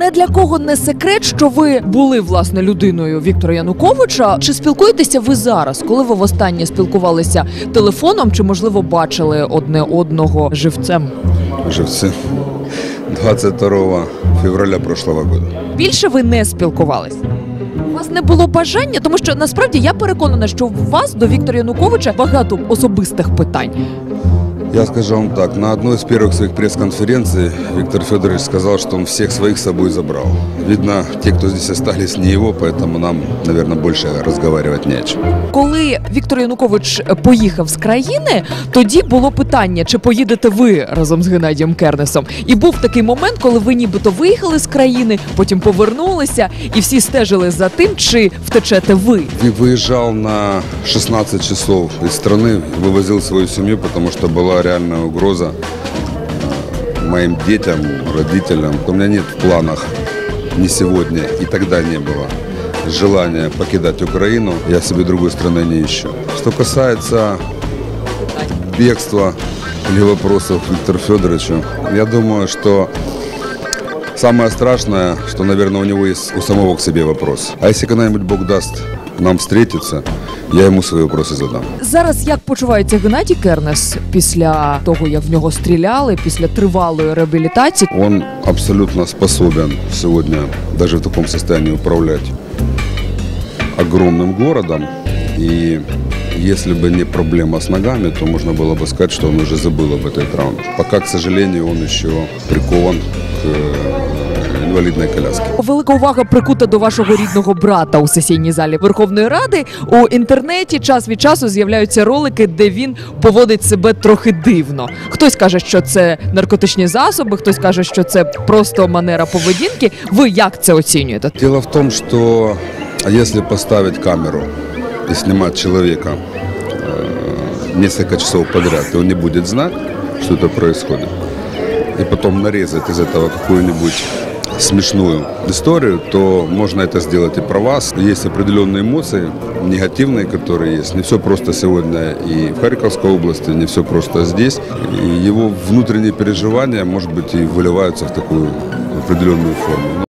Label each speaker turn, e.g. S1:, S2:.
S1: Не для кого не секрет, що ви були власне людиною Віктора Януковича. Чи спілкуєтеся ви зараз, коли ви востаннє спілкувалися телефоном, чи можливо бачили одне одного живцем?
S2: Живцы. 22 февраля прошлого года.
S1: Більше ви не спілкувались? У вас не було бажання, тому що насправді я переконана, що у вас до Віктора Януковича багато особистих питань.
S2: Я скажу вам так, на одной из первых своих пресс-конференций Виктор Федорович сказал, что он всех своих с собой забрал. Видно, те, кто здесь остались, не его, поэтому нам, наверное, больше разговаривать не о чем.
S1: Коли Віктор Янукович поїхав з країни, тоді було питання, чи поїдете ви разом з Геннадієм Кернесом. І був такий момент, коли ви нібито виїхали з країни, потім повернулися, і всі стежили за тим, чи втечете ви.
S2: И выезжал на 16 часов из страны, вывозил свою семью, потому что реальная угроза э, моим детям, родителям. У меня нет в планах ни сегодня и тогда не было желания покидать Украину. Я себе другой страны не ищу. Что касается бегства или вопросов Виктору Федоровичу, я думаю, что самое страшное, что, наверное, у него есть у самого к себе вопрос. А если когда-нибудь Бог даст нам встретиться, я ему свои вопросы задам.
S1: Зараз як почувається Геннадій Кернес після того, як в нього стріляли, після тривалої реабілітації?
S2: Он абсолютно способен сегодня даже в таком состоянии управлять огромным городом. И если бы не проблема с ногами, то можно было бы сказать, что он уже забыл об этой травме. Пока, к сожалению, он еще прикован к э, инвалидной коляске.
S1: Велика увага прикута до вашого рідного брата у сесійній залі Верховної Ради. У інтернеті час від часу з'являються ролики, де він поводить себе трохи дивно. Хтось каже, що це наркотичні засоби, хтось каже, що це просто манера поведінки. Ви як це оцінюєте?
S2: Дело в том, что если поставить камеру и снимать человека э, несколько часов подряд, и он не будет знать, что это происходит, и потом нарезать из этого какую-нибудь смешную историю, то можно это сделать и про вас. Есть определенные эмоции, негативные, которые есть. Не все просто сегодня и в Харьковской области, не все просто здесь. И его внутренние переживания, может быть, и выливаются в такую определенную форму.